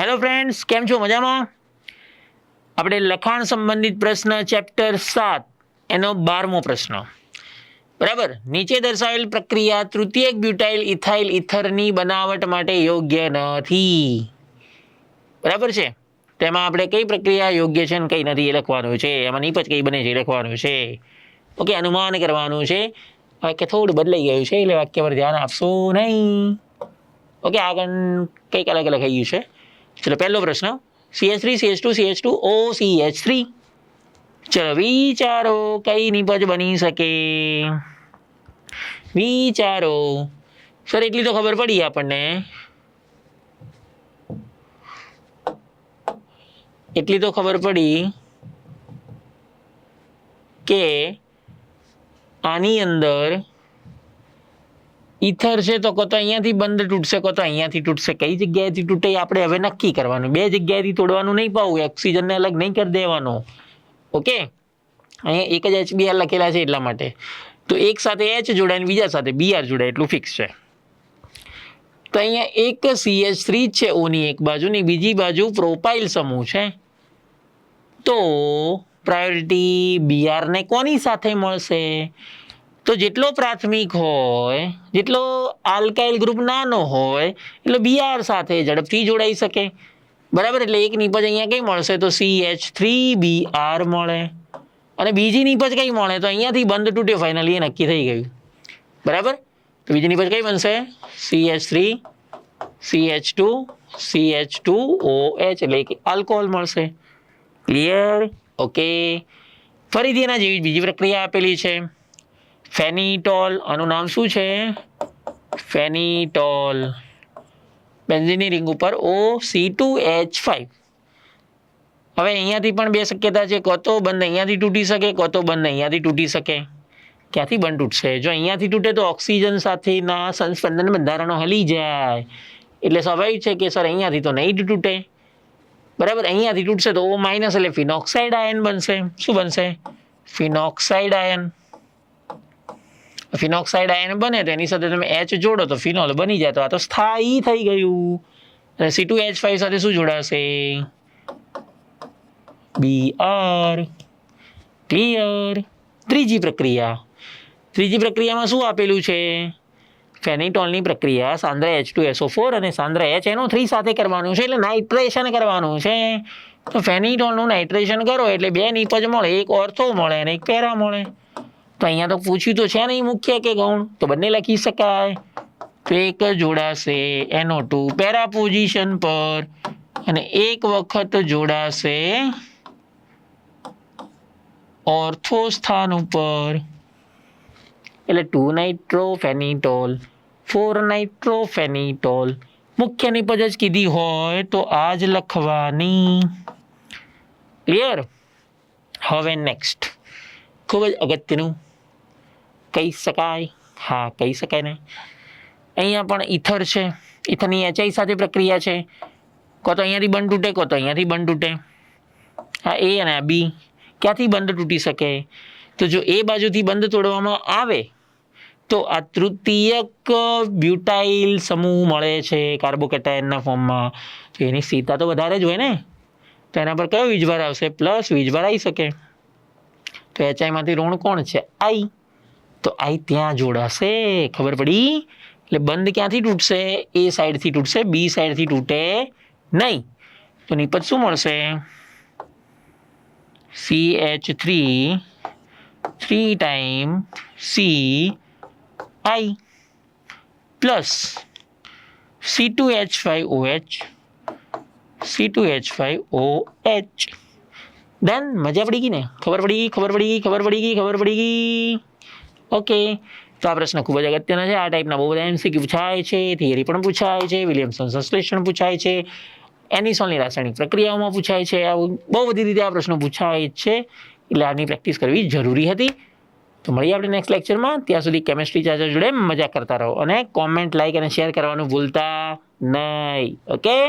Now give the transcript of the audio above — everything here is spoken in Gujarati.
હેલો ફ્રેન્ડ્સ કેમ છો? મજામાં? આપણે લખાણ સંબંધિત પ્રશ્ન ચેપ્ટર સાત, એનો બારમો પ્રશ્ન. બરાબર? નીચે દર્શાવેલ પ્રક્રિયા તૃતીયક બ્યુટાઇલ ઇથાઇલ ઇથરની બનાવટ માટે યોગ્ય નથી. બરાબર છે? તેમાં આપણે કઈ પ્રક્રિયા યોગ્ય છે અને કઈ નથી એ લખવાનું છે? એમાં નીપજ કઈ બને છે એ લખવાનું છે. ઓકે, અનુમાન કરવાનું છે. વાક્ય થોડું બદલાઈ ગયું છે, એટલે વાક્ય પર ધ્યાન આપશો નહીં. ઓકે, આગળ કંઈક અલગ અલગ થઈ ગયું છે. ચલો પહેલો પ્રશ્ન C H three C H two C H two O C H three ચલો, વિચારો કઈ નિપજ બની શકે? વિચારો. સર, એટલી તો ખબર પડી આપણને. એટલી તો ખબર પડી કે આની અંદર ઈથર છે તો કહો તો અહીંયાથી બંધ તૂટશે, કહો તો અહીંયાથી તૂટશે. કઈ જગ્યાએથી તૂટે આપણે હવે નક્કી કરવાનું. બે જગ્યાએથી તોડવાનું નહીં પાવું, ઓક્સિજનને અલગ નહીં કરી દેવાનો. ઓકે? અહીંયા એક જ એચબીઆર લખેલા છે એટલા માટે. તો એક સાથે એચ જોડાય અને બીજા સાથે બીઆર જોડાય, એટલું ફિક્સ છે. તો અહીંયા એક સીએચ થ્રી છે ઓની એક બાજુની, બીજી બાજુ પ્રોપાઇલ સમૂહ છે. તો પ્રાયોરિટી બીઆરને કોની સાથે મળશે? તો જેટલો પ્રાથમિક હોય, જેટલો આલ્કાઇલ ગ્રુપ નાનો હોય, એટલે બીઆર સાથે ઝડપથી જોડાઈ શકે. બરાબર? એટલે એક નીપજ અહીંયા કંઈ મળશે? તો C H three B R મળે. અને બીજી નીપજ કંઈ મળે? તો અહીંયાથી બંધ તૂટ્યો ફાઇનલી એ નક્કી થઈ ગયું. બરાબર? તો બીજી નીપજ કઈ બનશે? C H three C H two C H two O H એટલે કે આલ્કોહોલ મળશે. ક્લિયર ઓકે ફરીથી એના જેવી બીજી પ્રક્રિયા આપેલી છે. ફેનિટોલ. આનું નામ શું છે? ફેનિટોલ. બેન્ઝીનની રિંગ ઉપર O C two H five હવે અહીંયાથી પણ બે શક્યતા છે. કો તો બંધ અહીંયાથી તૂટી શકે કો બંધ અહીંયાથી તૂટી શકે. ક્યાંથી બંધ તૂટશે? જો અહીંયાથી તૂટે તો ઓક્સિજન સાથેના સંસ્પંદન બંધારણો હલી જાય. એટલે સ્વાભાવિક છે કે સર અહીંયાથી તો નહીં તૂટે. બરાબર? અહીંયાથી તૂટશે તો ઓ માઇનસ એટલે ફિનોક્સાઇડ આયન બનશે. શું બનશે? Phenoxide ion. ફિનોક્સાઇડ આયન બને તો એની સાથે તમે એચ જોડો તો ફિનોલ બની જાય. તો આ તો સ્થાયી થઈ ગયું. એટલે સી ટુ એચ ફાઈવ સાથે શું જોડાશે? બી આર ક્લિયર ત્રીજી પ્રક્રિયા. ત્રીજી પ્રક્રિયામાં શું આપેલું છે? ફેનિટોલની પ્રક્રિયા સાંદ્ર H two S O four અને સાંદ્ર એચ એનો થ્રી સાથે કરવાનું છે, એટલે નાઇટ્રેશન કરવાનું છે. તો ફેનિટોલનું નાઇટ્રેશન કરો, એટલે બે નીપજ મળે, એક ઓર્થો મળે અને એક પેરા મળે. તો અહીંયા તો પૂછ્યું તો છે નહીં મુખ્ય કે ગૌણ? તો બંને લખી શકાય. તો એક જોડાશે એનો ટુ પેરા પોઝિશન પર. અને એક વખત જોડાશે ઓર્થો સ્થાન ઉપર. એટલે ટુ નાઇટ્રોફેનિટોલ ફોર નાઇટ્રોફેનિટોલ મુખ્ય નિપજ જ કીધી હોય તો આ જ લખવાની. ક્લિયર હવે નેક્સ્ટ ખૂબ જ અગત્યનું કહી શકાય. હા, કહી શકાય ને. અહીંયા પણ ઇથર છે. ઇથરની એચઆઈ સાથે પ્રક્રિયા છે. કો તો અહીંયાથી બંધ તૂટે, કો તો અહીંયાથી બંધ તૂટે. હા, એ અને આ બી. ક્યાંથી બંધ તૂટી શકે? તો જો એ બાજુથી બંધ તોડવામાં આવે, તો આ તૃતીયક બ્યુટાઇલ સમૂહ મળે છે કાર્બોકેટાયનના ફોર્મમાં. તો એની સ્થિરતા તો વધારે જ હોય ને. તો એના પર કયો વીજભાર આવશે? પ્લસ વીજભાર આવી શકે. તો એચઆઈમાંથી ઋણ કોણ છે? આઈ. તો આઈ ત્યાં જોડાશે ખબર પડી એટલે બંધ ક્યાંથી તૂટશે એ સાઈડથી તૂટશે બી સાઈડથી તૂટે નહીં તો નિપજ શું મળશે C H three three time C I plus C two H five O H C two H five O H done મજા પડી ગઈ ને ખબર પડી ગઈ ખબર પડી ગઈ ખબર પડી ગઈ ખબર પડી ગઈ ઓકે. તો આ પ્રશ્ન ખૂબ જ અગત્યનો છે. આ ટાઈપના બહુ બધા એમસીક્યુ પૂછાય છે, થિયરી પણ પૂછાય છે, વિલિયમસન સંશ્લેષણ પૂછાય છે, એનિસોનની રાસાયણિક પ્રક્રિયાઓમાં પૂછાય છે, આવું બહુ બધી રીતે આ પ્રશ્નો પૂછાય છે. એટલે આની પ્રેક્ટિસ કરવી જરૂરી હતી. તો મળીએ આપણે નેક્સ્ટ લેક્ચરમાં ત્યાં સુધી કેમેસ્ટ્રી ચાર્જર જોડે મજા કરતા રહો અને કોમેન્ટ લાઈક અને શેર કરવાનું ભૂલતા નહીં. ઓકે